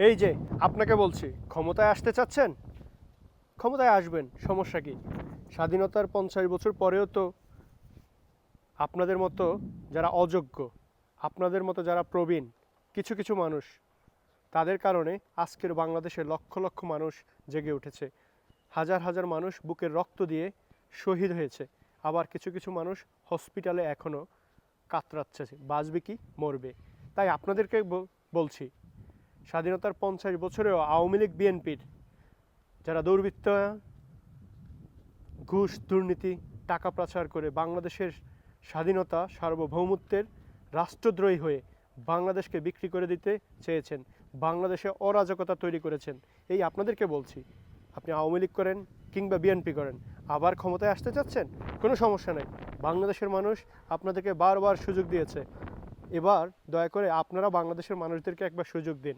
এই যে, আপনাকে বলছি, ক্ষমতায় আসতে চাচ্ছেন? ক্ষমতায় আসবেন, সমস্যা কি? স্বাধীনতার পঞ্চাশ বছর পরেও তো আপনাদের মতো যারা অযোগ্য, আপনাদের মতো যারা প্রবীণ, কিছু কিছু মানুষ, তাদের কারণে আজকের বাংলাদেশে লক্ষ লক্ষ মানুষ জেগে উঠেছে। হাজার হাজার মানুষ বুকের রক্ত দিয়ে শহীদ হয়েছে। আবার কিছু কিছু মানুষ হসপিটালে এখনও কাতরাচ্ছে, বাঁচবে কি, মরবে? তাই আপনাদেরকে বলছি স্বাধীনতার পঞ্চাশ বছরেও আওয়ামী লীগ, বিএনপির যারা দুর্বৃত্ত, ঘুষ, দুর্নীতি, টাকা পাচার করে বাংলাদেশের স্বাধীনতা, সার্বভৌমত্বের রাষ্ট্রদ্রোহী হয়ে বাংলাদেশকে বিক্রি করে দিতে চেয়েছেন, বাংলাদেশে অরাজকতা তৈরি করেছেন, এই আপনাদেরকে বলছি, আপনি আওয়ামী লীগ করেন কিংবা বিএনপি করেন, আবার ক্ষমতায় আসতে চাচ্ছেন? কোনো সমস্যা নেই। বাংলাদেশের মানুষ আপনাদেরকে বারবার সুযোগ দিয়েছে। এবার দয়া করে আপনারা বাংলাদেশের মানুষদেরকে একবার সুযোগ দিন।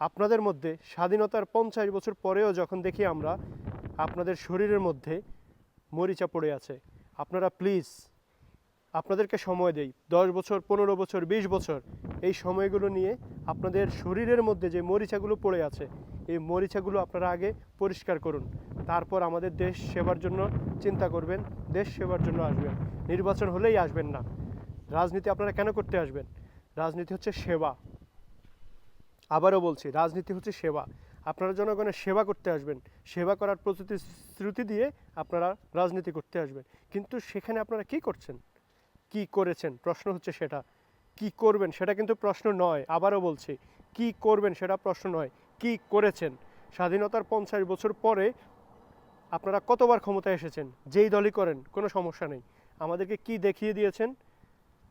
আপনাদের মধ্যে স্বাধীনতার পঞ্চাশ বছর পরেও যখন দেখি আমরা, আপনাদের শরীরের মধ্যে মরিচা পড়ে আছে। আপনারা প্লিজ আপনাদেরকে সময় দেই। দশ বছর, পনেরো বছর, বিশ বছর, এই সময়গুলো নিয়ে আপনাদের শরীরের মধ্যে যে মরিচাগুলো পড়ে আছে, এই মরিচাগুলো আপনারা আগে পরিষ্কার করুন। তারপর আমাদের দেশ সেবার জন্য চিন্তা করবেন, দেশ সেবার জন্য আসবেন। নির্বাচন হলেই আসবেন না। রাজনীতি আপনারা কেন করতে আসবেন? রাজনীতি হচ্ছে সেবা। আবারও বলছি, রাজনীতি হচ্ছে সেবা। আপনারা জনগণের সেবা করতে আসবেন। সেবা করার প্রতিশ্রুতি দিয়ে আপনারা রাজনীতি করতে আসবেন। কিন্তু সেখানে আপনারা কি করছেন? কি করেছেন? প্রশ্ন হচ্ছে সেটা। কি করবেন? সেটা কিন্তু প্রশ্ন নয়। আবারও বলছি, কি করবেন সেটা প্রশ্ন নয়। কি করেছেন? স্বাধীনতার পঞ্চাশ বছর পরে আপনারা কতবার ক্ষমতায় এসেছেন? যেই দলই করেন, কোনো সমস্যা নেই। আমাদেরকে কি দেখিয়ে দিয়েছেন?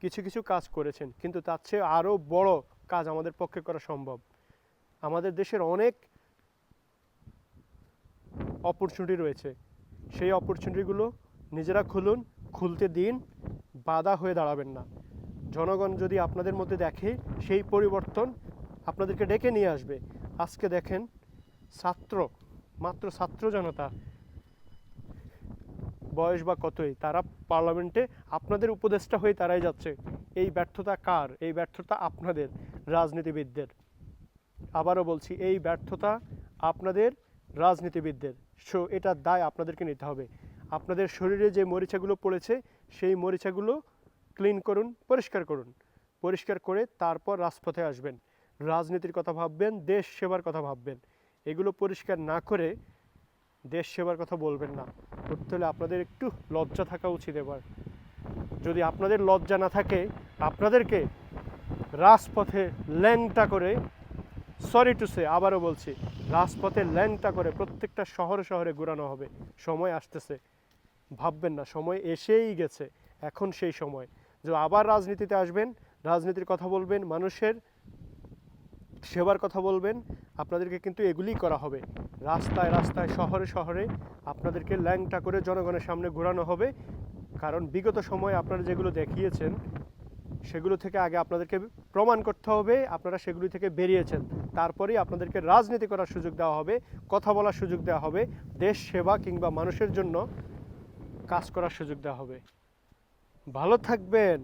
কিছু কিছু কাজ করেছেন। কিন্তু তার চেয়ে আরও বড় কাজ আমাদের পক্ষে করা সম্ভব। আমাদের দেশের অনেক অপরচুনিটি রয়েছে। সেই অপরচুনিটিগুলো নিজেরা খুলুন, খুলতে দিন, বাধা হয়ে দাঁড়াবেন না। জনগণ যদি আপনাদের মধ্যে দেখে সেই পরিবর্তন আপনাদেরকে ডেকে নিয়ে আসবে। আজকে দেখেন ছাত্র, মাত্র ছাত্র জনতা, বয়স বা কতই, তারা পার্লামেন্টে আপনাদের উপদেষ্টা হয়ে তারাই যাচ্ছে। এই ব্যর্থতা কার? এই ব্যর্থতা আপনাদের। রাজনীতিবিদদের। আবারও বলছি, এই ব্যর্থতা আপনাদের রাজনীতিবিদদের। সো এটার দায় আপনাদেরকে নিতে হবে। আপনাদের শরীরে যে মরিচাগুলো পড়েছে, সেই মরিচাগুলো ক্লিন করুন, পরিষ্কার করুন। পরিষ্কার করে তারপর রাজপথে আসবেন। রাজনীতির কথা ভাববেন, দেশ সেবার কথা ভাববেন। এগুলো পরিষ্কার না করে দেশ সেবার কথা বলবেন না। করতে হলে আপনাদের একটু লজ্জা থাকা উচিত এবার। যদি আপনাদের লজ্জা না থাকে, আপনাদেরকে রাজপথে ল্যাংটা করে সরি টু সে আবারও বলছি, রাজপথে ল্যাংটা করে প্রত্যেকটা শহরে শহরে ঘোরানো হবে। সময় আসতেছে। ভাববেন না, সময় এসেই গেছে। এখন সেই সময়। যে আবার রাজনীতিতে আসবেন, রাজনীতির কথা বলবেন, মানুষের সেবার কথা বলবেন, আপনাদেরকে কিন্তু এগুলিই করা হবে। রাস্তায় রাস্তায়, শহরে শহরে আপনাদেরকে ল্যাংটা করে জনগণের সামনে ঘোরানো হবে। কারণ বিগত সময়ে আপনারা যেগুলো দেখিয়েছেন সেগুলো থেকে আগে আপনাদেরকে প্রমাণ করতে হবে, আপনারা সেগুলি থেকে বেরিয়েছেন। তারপরেই আপনাদেরকে রাজনীতি করার সুযোগ দেওয়া হবে, কথা বলার সুযোগ দেওয়া হবে, দেশ সেবা কিংবা মানুষের জন্য কাজ করার সুযোগ দেওয়া হবে। ভালো থাকবেন।